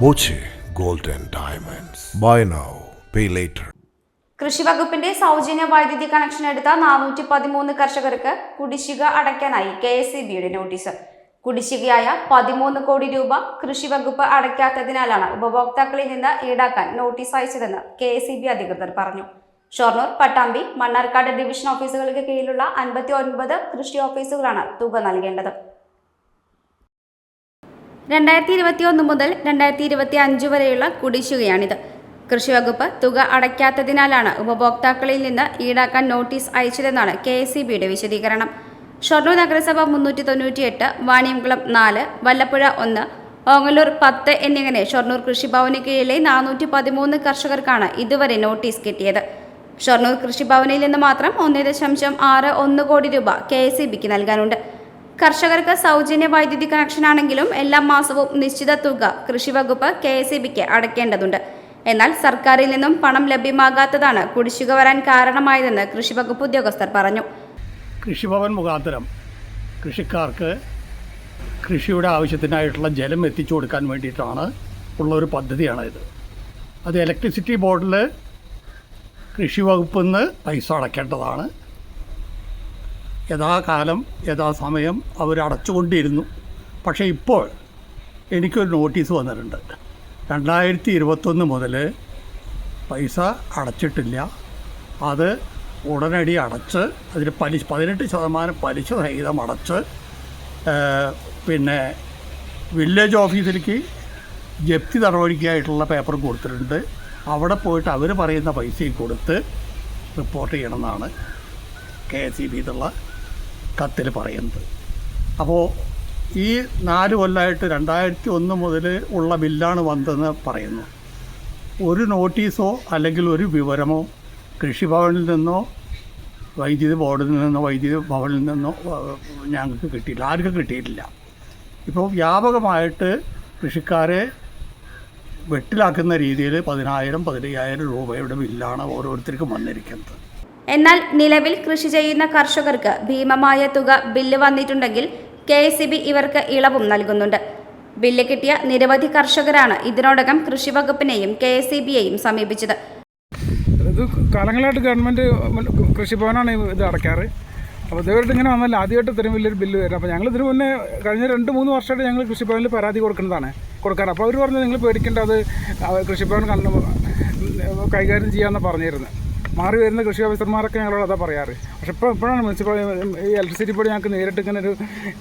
Boche gold and Diamonds. Buy now, pay later. കൃഷി വകുപ്പിന്റെ സൗജന്യ വൈദ്യുതി കണക്ഷൻ എടുത്ത നാനൂറ്റി പതിമൂന്ന് കർഷകർക്ക് കുടിശ്ശിക അടയ്ക്കാനായി കെ എസ് ഇ ബിയുടെ നോട്ടീസ് കുടിശ്ശികയായ പതിമൂന്ന് കോടി രൂപ കൃഷി വകുപ്പ് അടയ്ക്കാത്തതിനാലാണ് ഉപഭോക്താക്കളിൽ നിന്ന് ഈടാക്കാൻ നോട്ടീസ് അയച്ചതെന്ന് കെ എസ് ഇ ബി അധികൃതർ പറഞ്ഞു ഷൊർണൂർ പട്ടാമ്പി മണ്ണാർക്കാട് ഡിവിഷൻ ഓഫീസുകൾക്ക് കീഴിലുള്ള അൻപത്തി ഒൻപത് കൃഷി ഓഫീസുകളാണ് തുക നൽകേണ്ടത് രണ്ടായിരത്തി ഇരുപത്തി ഒന്ന് മുതൽ രണ്ടായിരത്തി ഇരുപത്തി അഞ്ച് വരെയുള്ള കുടിശ്ശികയാണിത്. കൃഷിവകുപ്പ് തുക അടയ്ക്കാത്തതിനാലാണ് ഉപഭോക്താക്കളിൽ നിന്ന് ഈടാക്കാൻ നോട്ടീസ് അയച്ചതെന്നാണ് കെ എസ് സി ബിയുടെ വിശദീകരണം. ഷൊർണൂർ നഗരസഭ മുന്നൂറ്റി തൊണ്ണൂറ്റിയെട്ട് വാണിയംകുളം നാല് വല്ലപ്പുഴ ഒന്ന് ഓങ്ങല്ലൂർ പത്ത് എന്നിങ്ങനെ ഷൊർണൂർ കൃഷിഭവന് കീഴിലെ നാനൂറ്റി പതിമൂന്ന് കർഷകർക്കാണ് ഇതുവരെ നോട്ടീസ് കിട്ടിയത്. ഷൊർണൂർ കൃഷിഭവനിൽ നിന്ന് മാത്രം ഒന്നേ ദശാംശം ആറ് ഒന്ന് കോടി രൂപ കെ എസ് ഇ ബിക്ക് നൽകാനുണ്ട്. കർഷകർക്ക് സൗജന്യ വൈദ്യുതി കണക്ഷനാണെങ്കിലും എല്ലാ മാസവും നിശ്ചിത തുക കൃഷിവകുപ്പ് കെ എസ് ഇ ബിക്ക് അടയ്ക്കേണ്ടതുണ്ട് എന്നാൽ സർക്കാരിൽ നിന്നും പണം ലഭ്യമാകാത്തതാണ് കുടിശ്ശിക വരാൻ കാരണമായതെന്ന് കൃഷിവകുപ്പ് ഉദ്യോഗസ്ഥർ പറഞ്ഞു. കൃഷിഭവൻ മുഖാന്തരം കൃഷിക്കാർക്ക് കൃഷിയുടെ ആവശ്യത്തിനായിട്ടുള്ള ജലം എത്തിച്ചു കൊടുക്കാൻ വേണ്ടിയിട്ടാണ് ഉള്ള ഒരു പദ്ധതിയാണ് ഇത് അത് ഇലക്ട്രിസിറ്റി ബോർഡിൽ കൃഷി വകുപ്പിൽ നിന്ന് പൈസ അടയ്ക്കേണ്ടതാണ് യഥാകാലം യഥാസമയം അവർ അടച്ചുകൊണ്ടിരുന്നു. പക്ഷേ ഇപ്പോൾ എനിക്കൊരു നോട്ടീസ് വന്നിട്ടുണ്ട്. രണ്ടായിരത്തി ഇരുപത്തൊന്ന് മുതൽ പൈസ അടച്ചിട്ടില്ല. അത് ഉടനടി അടച്ച് അതിന് പലിശ പതിനെട്ട് ശതമാനം പലിശ സഹിതം അടച്ച് പിന്നെ വില്ലേജ് ഓഫീസിലേക്ക് ജപ്തി നടപടിക്കായിട്ടുള്ള പേപ്പർ കൊടുത്തിട്ടുണ്ട്. അവിടെ പോയിട്ട് അവർ പറയുന്ന പൈസയും കൊടുത്ത് റിപ്പോർട്ട് ചെയ്യണമെന്നാണ് കെ എസ് ഇ ബി എന്നുള്ള കത്തിൽ പറയുന്നത്. അപ്പോൾ ഈ നാല് കൊല്ലമായിട്ട് രണ്ടായിരത്തി ഒന്ന് മുതൽ ഉള്ള ബില്ലാണ് വന്നതെന്ന് പറയുന്നു. ഒരു നോട്ടീസോ അല്ലെങ്കിൽ ഒരു വിവരമോ കൃഷിഭവനിൽ നിന്നോ വൈദ്യുതി ബോർഡിൽ നിന്നോ വൈദ്യുതി ഭവനിൽ നിന്നോ ഞങ്ങൾക്ക് കിട്ടിയില്ല. ആർക്കും കിട്ടിയിട്ടില്ല. ഇപ്പോൾ വ്യാപകമായിട്ട് കൃഷിക്കാരെ വെട്ടിലാക്കുന്ന രീതിയിൽ പതിനായിരം പതിനയ്യായിരം രൂപയുടെ ബില്ലാണ് ഓരോരുത്തർക്കും വന്നിരിക്കുന്നത്. എന്നാൽ നിലവിൽ കൃഷി ചെയ്യുന്ന കർഷകർക്ക് ഭീമമായ തുക ബില്ല് വന്നിട്ടുണ്ടെങ്കിൽ കെ ഇവർക്ക് ഇളവും നൽകുന്നുണ്ട്. ബില്ല് കിട്ടിയ നിരവധി കർഷകരാണ് ഇതിനോടകം കൃഷിവകുപ്പിനെയും കെ എസ് ഇ ബിയെയും സമീപിച്ചത്. ഇത് കാലങ്ങളായിട്ട് ഗവൺമെന്റ് കൃഷിഭവനാണ് ഇത് അടയ്ക്കാറ്. അപ്പോൾ ഇതുവരെയായിട്ട് ഇങ്ങനെ വന്നല്ല. ആദ്യമായിട്ട് ഇത്രയും വലിയൊരു ബില്ല് വരും അപ്പോൾ ഞങ്ങൾ ഇതിന് മുന്നേ കഴിഞ്ഞ രണ്ട് മൂന്ന് വർഷമായിട്ട് ഞങ്ങൾ കൃഷിഭവനിൽ പരാതി കൊടുക്കുന്നതാണ്. കൊടുക്കാറ്. അപ്പോൾ അവർ പറഞ്ഞു നിങ്ങൾ പേടിക്കേണ്ട. അത് കൃഷിഭവൻ കണ്ണു കൈകാര്യം ചെയ്യാമെന്ന് പറഞ്ഞിരുന്നത് മാറി വരുന്ന കൃഷി ഓഫീസർമാരൊക്കെ ഞങ്ങളോട് അതാ പറയാറ്. പക്ഷെ ഇപ്പോൾ ഇപ്പോഴാണ് മുനിസിപ്പൽ ഈ ഇലക്ട്രിസിറ്റി ബോർഡ് ഞങ്ങൾക്ക് നേരിട്ട് ഇങ്ങനെ ഒരു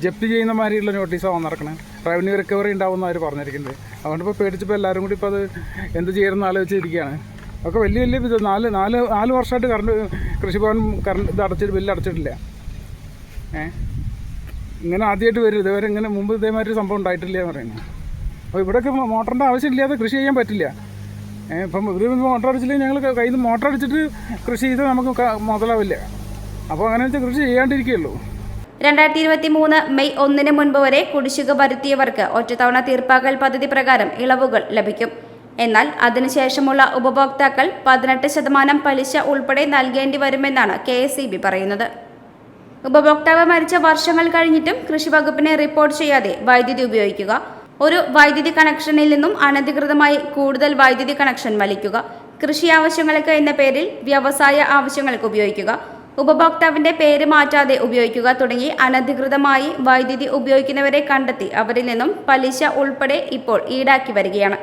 ജപ്തി ചെയ്യുന്ന മാതിരിയുള്ള നോട്ടീസാണ് വന്നിറക്കണത് റവന്യൂ റിക്കവറി ഉണ്ടാവുമെന്ന് അവർ പറഞ്ഞിരിക്കുന്നത്. അതുകൊണ്ട് ഇപ്പോൾ പേടിച്ചപ്പോൾ എല്ലാവരും കൂടി ഇപ്പോൾ അത് എന്ത് ചെയ്യണമെന്ന് ആലോചിച്ചിരിക്കുകയാണ്. ഒക്കെ വലിയ വലിയ നാല് നാല് നാല് വർഷമായിട്ട് കറണ്ട് കൃഷിഭവൻ കറണ്ട് ഇത് അടച്ചിട്ട് ബില്ല് അടച്ചിട്ടില്ല. ഏ? ഇങ്ങനെ ആദ്യമായിട്ട് വരും ഇതുവരെ ഇങ്ങനെ മുമ്പ് ഇതേമാതിരി സംഭവം ഉണ്ടായിട്ടില്ല എന്ന് പറയുന്നത്. അപ്പോൾ ഇവിടെയൊക്കെ മോട്ടറിന്റെ ആവശ്യമില്ലാതെ കൃഷി ചെയ്യാൻ പറ്റില്ല. ഇപ്പം ഇവർ മോട്ടർ അടിച്ചില്ലെങ്കിൽ ഞങ്ങൾ കയ്യിൽ നിന്ന് മോട്ടർ അടിച്ചിട്ട് കൃഷി ചെയ്താൽ നമുക്ക് മുതലാവില്ല. അപ്പോൾ അങ്ങനെ വെച്ചാൽ കൃഷി ചെയ്യാണ്ടിരിക്കുകയുള്ളൂ. രണ്ടായിരത്തി ഇരുപത്തി മൂന്ന് മെയ് ഒന്നിന് മുൻപ് വരെ കുടിശ്ശിക വരുത്തിയവർക്ക് ഒറ്റത്തവണ തീർപ്പാക്കൽ പദ്ധതി പ്രകാരം ഇളവുകൾ ലഭിക്കും. എന്നാൽ അതിനുശേഷമുള്ള ഉപഭോക്താക്കൾ പതിനെട്ട് ശതമാനം പലിശ ഉൾപ്പെടെ നൽകേണ്ടി വരുമെന്നാണ് കെ പറയുന്നത്. ഉപഭോക്താവ് മരിച്ച വർഷങ്ങൾ കഴിഞ്ഞിട്ടും കൃഷി വകുപ്പിനെ റിപ്പോർട്ട് ചെയ്യാതെ വൈദ്യുതി ഉപയോഗിക്കുക ഒരു വൈദ്യുതി കണക്ഷനിൽ നിന്നും അനധികൃതമായി കൂടുതൽ വൈദ്യുതി കണക്ഷൻ വലിക്കുക. കൃഷി ആവശ്യങ്ങൾക്ക് എന്ന പേരിൽ വ്യവസായ ആവശ്യങ്ങൾക്ക് ഉപയോഗിക്കുക. ഉപഭോക്താവിന്റെ പേര് മാറ്റാതെ ഉപയോഗിക്കുക തുടങ്ങി അനധികൃതമായി വൈദ്യുതി ഉപയോഗിക്കുന്നവരെ കണ്ടെത്തി അവരിൽ നിന്നും പലിശ ഉൾപ്പെടെ ഇപ്പോൾ ഈടാക്കി വരികയാണ്.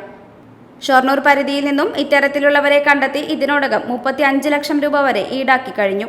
ഷൊർണൂർ പരിധിയിൽ നിന്നും ഇത്തരത്തിലുള്ളവരെ കണ്ടെത്തി ഇതിനോടകം മുപ്പത്തി ലക്ഷം രൂപ വരെ ഈടാക്കി കഴിഞ്ഞു.